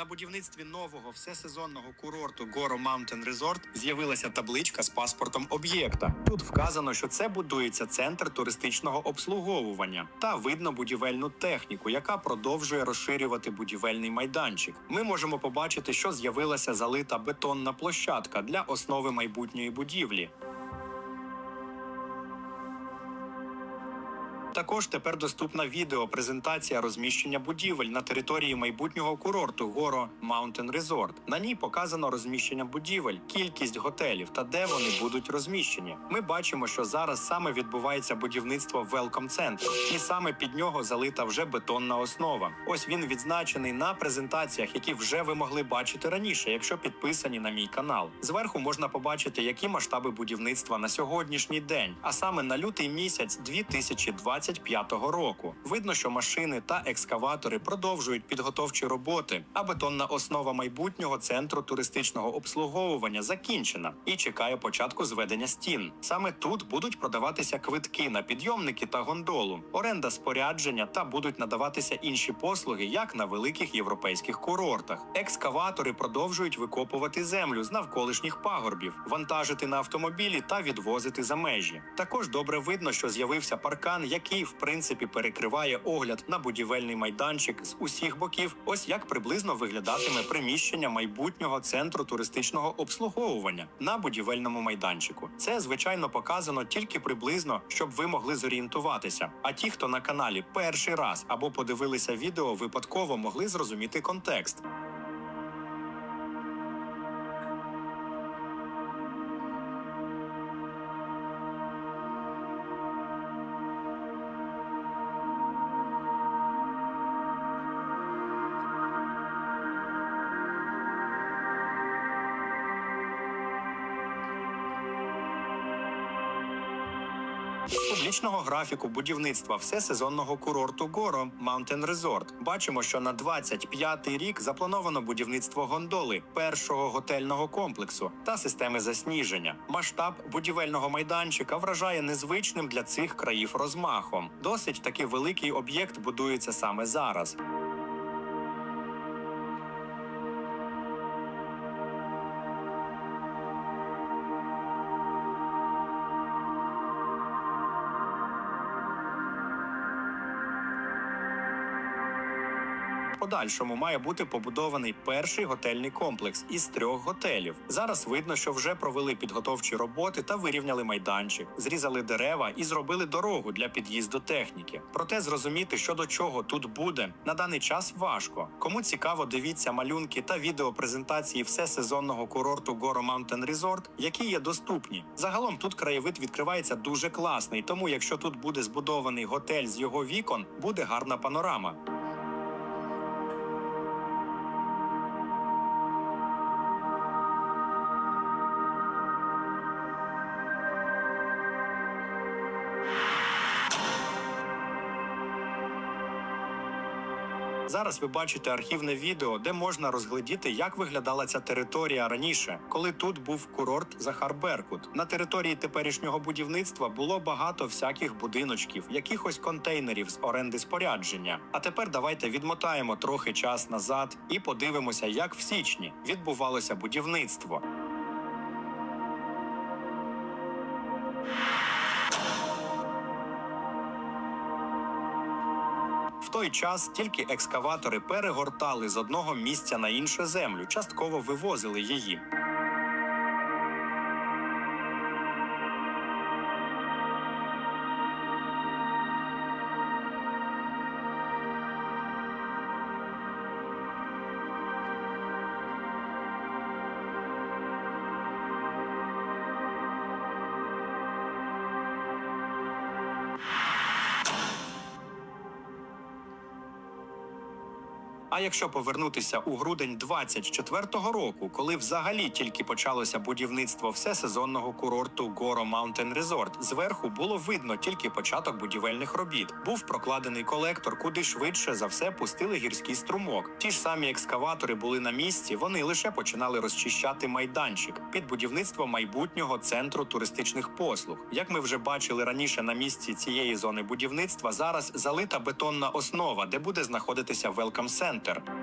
На будівництві нового всесезонного курорту Горо Mountain Resort з'явилася табличка з паспортом об'єкта. Тут вказано, що це будується центр туристичного обслуговування та видно будівельну техніку, яка продовжує розширювати будівельний майданчик. Ми можемо побачити, що з'явилася залита бетонна площадка для основи майбутньої будівлі. Також тепер доступна відеопрезентація розміщення будівель на території майбутнього курорту Горо Mountain Resort. На ній показано розміщення будівель, кількість готелів та де вони будуть розміщені. Ми бачимо, що зараз саме відбувається будівництво Welcome Center, і саме під нього залита вже бетонна основа. Ось він відзначений на презентаціях, які вже ви могли бачити раніше, якщо підписані на мій канал. Зверху можна побачити, які масштаби будівництва на сьогоднішній день, а саме на лютий місяць 2025 року. Видно, що машини та екскаватори продовжують підготовчі роботи, а бетонна основа майбутнього центру туристичного обслуговування закінчена і чекає початку зведення стін. Саме тут будуть продаватися квитки на підйомники та гондолу, оренда спорядження та будуть надаватися інші послуги, як на великих європейських курортах. Екскаватори продовжують викопувати землю з навколишніх пагорбів, вантажити на автомобілі та відвозити за межі. Також добре видно, що з'явився паркан, який в принципі перекриває огляд на будівельний майданчик з усіх боків. Ось як приблизно виглядатиме приміщення майбутнього центру туристичного обслуговування на будівельному майданчику. Це звичайно показано тільки приблизно, щоб ви могли зорієнтуватися. А ті, хто на каналі перший раз або подивилися відео, випадково могли зрозуміти контекст. Публічного графіку будівництва всесезонного курорту Горо Mountain Resort бачимо, що на 25-й рік заплановано будівництво гондоли першого готельного комплексу та системи засніження. Масштаб будівельного майданчика вражає незвичним для цих країв розмахом. Досить таки великий об'єкт будується саме зараз. Подальшому має бути побудований перший готельний комплекс із трьох готелів. Зараз видно, що вже провели підготовчі роботи та вирівняли майданчик, зрізали дерева і зробили дорогу для під'їзду техніки. Проте зрозуміти, що до чого тут буде, на даний час важко. Кому цікаво, дивіться малюнки та відеопрезентації всесезонного курорту Горо Mountain Resort, які є доступні. Загалом тут краєвид відкривається дуже класний, тому якщо тут буде збудований готель з його вікон, буде гарна панорама. Зараз ви бачите архівне відео, де можна розглядіти, як виглядала ця територія раніше, коли тут був курорт Захар Беркут. На території теперішнього будівництва було багато всяких будиночків, якихось контейнерів з оренди спорядження. А тепер давайте відмотаємо трохи час назад і подивимося, як в січні відбувалося будівництво. Той час тільки екскаватори перегортали з одного місця на інше землю, частково вивозили її. А якщо повернутися у грудень 24-го року, коли взагалі тільки почалося будівництво всесезонного курорту Горо Mountain Resort, зверху було видно тільки початок будівельних робіт. Був прокладений колектор, куди швидше за все пустили гірський струмок. Ті ж самі екскаватори були на місці, вони лише починали розчищати майданчик під будівництво майбутнього центру туристичних послуг. Як ми вже бачили раніше на місці цієї зони будівництва, зараз залита бетонна основа, де буде знаходитися Welcome Center центр.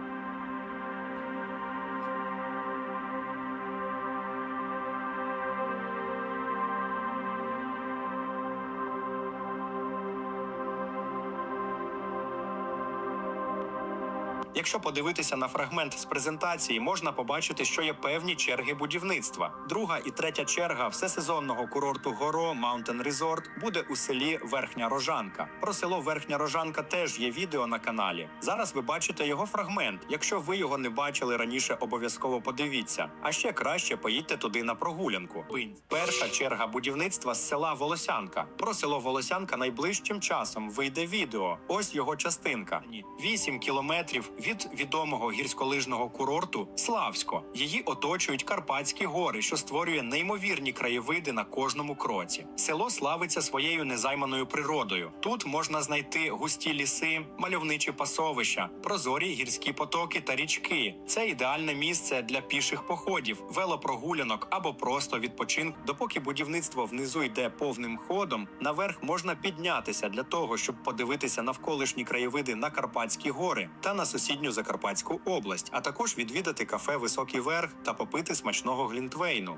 Якщо подивитися на фрагмент з презентації, можна побачити, що є певні черги будівництва. Друга і третя черга всесезонного курорту Горо Mountain Resort буде у селі Верхня Рожанка. Про село Верхня Рожанка теж є відео на каналі. Зараз ви бачите його фрагмент. Якщо ви його не бачили раніше, обов'язково подивіться. А ще краще поїдьте туди на прогулянку. Перша черга будівництва з села Волосянка. Про село Волосянка найближчим часом вийде відео. Ось його частинка. 8 кілометрів від відомого гірськолижного курорту Славсько. Її оточують Карпатські гори, що створює неймовірні краєвиди на кожному кроці. Село славиться своєю незайманою природою. Тут можна знайти густі ліси, мальовничі пасовища, прозорі гірські потоки та річки. Це ідеальне місце для піших походів, велопрогулянок або просто відпочинку. Допоки будівництво внизу йде повним ходом, наверх можна піднятися для того, щоб подивитися навколишні краєвиди на Карпатські гори та на сусідню Закарпатську область, а також відвідати кафе Високий верх та попити смачного глінтвейну.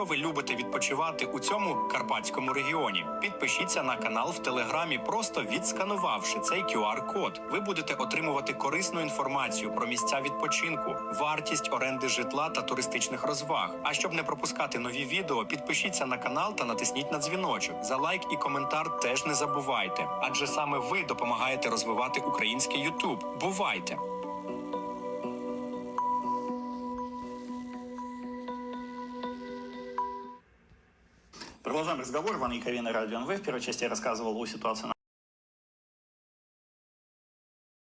Якщо ви любите відпочивати у цьому карпатському регіоні, підпишіться на канал в телеграмі, просто відсканувавши цей QR-код. Ви будете отримувати корисну інформацію про місця відпочинку, вартість оренди житла та туристичних розваг. А щоб не пропускати нові відео, підпишіться на канал та натисніть на дзвіночок. За лайк і коментар теж не забувайте, адже саме ви допомагаєте розвивати український Ютуб. Бувайте! Разговор. Иван Яковина, Радио НВ. В первой части я рассказывал о ситуации на